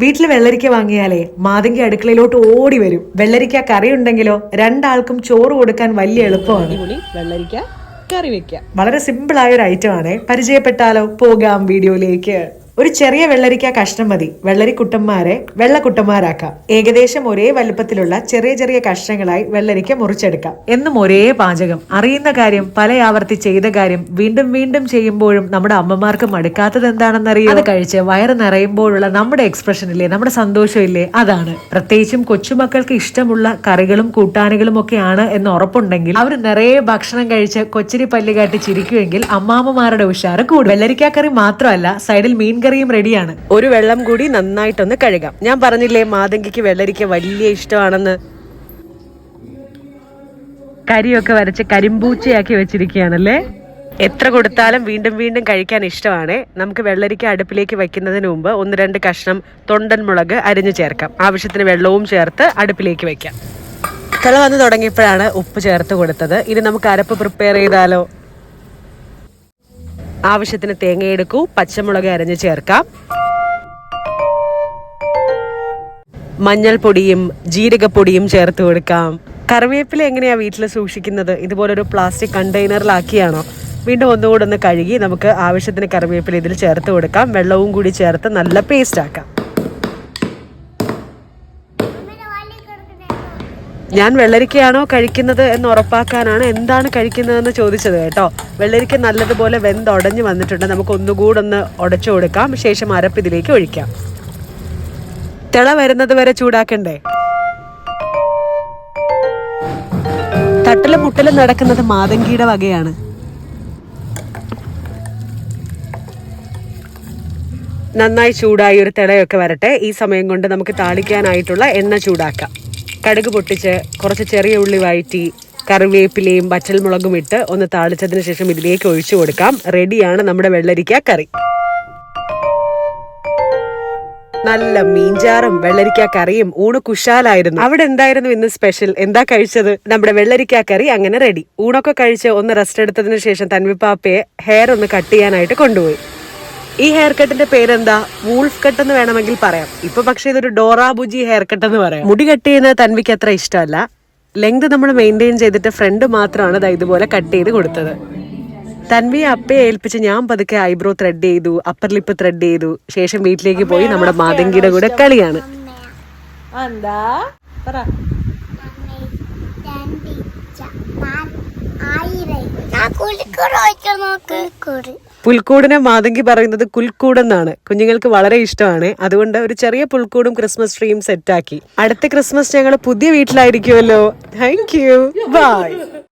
വീട്ടിൽ വെള്ളരിക്ക വാങ്ങിയാലേ മാതങ്കി അടുക്കളയിലോട്ട് ഓടി വരും. വെള്ളരിക്ക കറി ഉണ്ടെങ്കിലോ രണ്ടാൾക്കും ചോറ് കൊടുക്കാൻ വലിയ എളുപ്പമാണ്. വെള്ളരിക്ക കറി വെക്കാം. വളരെ സിമ്പിൾ ആയ ഒരു ഐറ്റം ആണ്. പരിചയപ്പെട്ടാലോ? പോകാം വീഡിയോയിലേക്ക്. ഒരു ചെറിയ വെള്ളരിക്ക കഷ്ണം മതി. വെള്ളരിക്കുട്ടന്മാരെ വെള്ളക്കുട്ടന്മാരാക്കാം. ഏകദേശം ഒരേ വലുപ്പത്തിലുള്ള ചെറിയ ചെറിയ കഷ്ണങ്ങളായി വെള്ളരിക്ക മുറിച്ചെടുക്കാം. എന്നും ഒരേ പാചകം. അറിയുന്ന കാര്യം പല ആവർത്തി ചെയ്ത കാര്യം വീണ്ടും വീണ്ടും ചെയ്യുമ്പോഴും നമ്മുടെ അമ്മമാർക്ക് മടുക്കാത്തത് എന്താണെന്നറിയോ? അത് കഴിച്ച് വയറ് നിറയുമ്പോഴുള്ള നമ്മുടെ എക്സ്പ്രഷൻ ഇല്ലേ നമ്മുടെ സന്തോഷം ഇല്ലേ അതാണ്. പ്രത്യേകിച്ചും കൊച്ചുമക്കൾക്ക് ഇഷ്ടമുള്ള കറികളും കൂട്ടാനുകളും ഒക്കെയാണ് എന്ന് ഉറപ്പുണ്ടെങ്കിൽ അവർ നിറയെ ഭക്ഷണം കഴിച്ച് കൊച്ചിരി പല്ല് കാട്ടി ചിരിക്കുമെങ്കിൽ അമ്മാമ്മമാരുടെ ഉഷാറ് കൂടും. വെള്ളരിക്കാക്കറി മാത്രമല്ല സൈഡിൽ മീൻ കറിയും റെഡിയാണ്. ഒരു വെള്ളം കൂടി നന്നായിട്ടൊന്ന് കഴുകാം. ഞാൻ പറഞ്ഞില്ലേ മാതങ്കിക്ക് വെള്ളരിക്ക വലിയ ഇഷ്ടമാണെന്ന്. കരിയൊക്കെ വരച്ച് കരിമ്പൂച്ചയാക്കി വെച്ചിരിക്കുകയാണല്ലേ? എത്ര കൊടുത്താലും വീണ്ടും വീണ്ടും കഴിക്കാൻ ഇഷ്ടമാണ്. നമുക്ക് വെള്ളരിക്ക അടുപ്പിലേക്ക് വയ്ക്കുന്നതിന് മുമ്പ് ഒന്ന് രണ്ട് കഷ്ണം തൊണ്ടൻ മുളക് അരിഞ്ഞു ചേർക്കാം. ആവശ്യത്തിന് വെള്ളവും ചേർത്ത് അടുപ്പിലേക്ക് വയ്ക്കാം തിള വന്ന് തുടങ്ങിയപ്പോഴാണ് ഉപ്പ് ചേർത്ത് കൊടുത്തത്. ഇനി നമുക്ക് അരപ്പ് പ്രിപ്പയർ ചെയ്താലോ? ആവശ്യത്തിന് തേങ്ങ എടുക്കൂ പച്ചമുളക് അരഞ്ഞ് ചേർക്കാം. മഞ്ഞൾപ്പൊടിയും ജീരകപ്പൊടിയും ചേർത്ത് കൊടുക്കാം. കറിവേപ്പില എങ്ങനെയാ വീട്ടിൽ സൂക്ഷിക്കുന്നത്? ഇതുപോലൊരു പ്ലാസ്റ്റിക് കണ്ടെയ്നറിലാക്കിയാണോ വീണ്ടും ഒന്നുകൂടെ ഒന്ന് കഴുകി നമുക്ക് ആവശ്യത്തിന് കറിവേപ്പില ഇതിൽ ചേർത്ത് കൊടുക്കാം. വെള്ളവും കൂടി ചേർത്ത് നല്ല പേസ്റ്റ് ആക്കാം. ഞാൻ വെള്ളരിക്കയാണോ കഴിക്കുന്നത് എന്ന് ഉറപ്പാക്കാനാണ് എന്താണ് കഴിക്കുന്നതെന്ന് ചോദിച്ചത് കേട്ടോ. വെള്ളരിക്ക നല്ലതുപോലെ വെന്തുടഞ്ഞ് വന്നിട്ടുണ്ട്. നമുക്ക് ഒന്നുകൂടെ ഒന്ന് ഉടച്ചു കൊടുക്കാം. ശേഷം അരപ്പ് ഇതിലേക്ക് ഒഴിക്കാം. തിള വരുന്നത് വരെ ചൂടാക്കണ്ടേ? തട്ടിലും മുട്ടിലും നടക്കുന്നത് മാതങ്കിയുടെ വകയാണ്. നന്നായി ചൂടായി ഒരു തിളയൊക്കെ വരട്ടെ. ഈ സമയം കൊണ്ട് നമുക്ക് താളിക്കാനായിട്ടുള്ള എണ്ണ ചൂടാക്കാം. കടുക് പൊട്ടിച്ച് കുറച്ച് ചെറിയ ഉള്ളി വഴറ്റി കറിവേപ്പിലയും പച്ചൽമുളകും ഇട്ട് ഒന്ന് താളിച്ചതിന് ശേഷം ഇതിലേക്ക് ഒഴിച്ചു കൊടുക്കാം. റെഡിയാണ് നമ്മുടെ വെള്ളരിക്ക കറി. നല്ല മീൻചാറും വെള്ളരിക്ക കറിയും ഊണ് കുശാലായിരുന്നു. അവിടെ എന്തായിരുന്നു ഇന്ന് സ്പെഷ്യൽ? എന്താ കഴിച്ചത്? നമ്മുടെ വെള്ളരിക്ക കറി അങ്ങനെ റെഡി. ഊണൊക്കെ കഴിച്ച് ഒന്ന് റെസ്റ്റ് എടുത്തതിന് ശേഷം തൻവിപ്പാപ്പയെ ഹെയർ ഒന്ന് കട്ട് ചെയ്യാനായിട്ട് കൊണ്ടുപോയി. ഈ ഹെയർ കട്ടിന്റെ പേരെന്താ? വൂൾഫ് കട്ട് എന്ന് വേണമെങ്കിൽ പറയാം. ഇപ്പൊ പക്ഷേ ഇതൊരു ഡോറാബുജി ഹെയർ കട്ട് എന്ന് പറയാം. മുടി കട്ട് ചെയ്യുന്നത് തൻവിക്ക് അത്ര ഇഷ്ടമല്ല. ലെങ്ത് നമ്മൾ മെയിന്റെയിൻ ചെയ്തിട്ട് ഫ്രണ്ട് മാത്രമാണ് ദാ ഇതുപോലെ കട്ട് ചെയ്ത് കൊടുത്തത്. തൻവിയെ അപ്പയെ ഏൽപ്പിച്ച് ഞാൻ പതുക്കെ ഐബ്രോ ത്രെഡ് ചെയ്തു അപ്പർ ലിപ്പ് ത്രെഡ് ചെയ്തു. ശേഷം വീട്ടിലേക്ക് പോയി നമ്മുടെ മാതങ്കിയുടെ കൂടെ കളിയാണ്. എന്താ? പുൽക്കൂടിനെ മാതങ്കി പറയുന്നത് കുൽക്കൂടെന്നാണ്. കുഞ്ഞുങ്ങൾക്ക് വളരെ ഇഷ്ടമാണ്. അതുകൊണ്ട് ഒരു ചെറിയ പുൽക്കൂടും ക്രിസ്മസ് ട്രീയും സെറ്റാക്കി അടുത്ത ക്രിസ്മസ് ഞങ്ങൾ പുതിയ വീട്ടിലായിരിക്കുമല്ലോ താങ്ക് യു ബൈ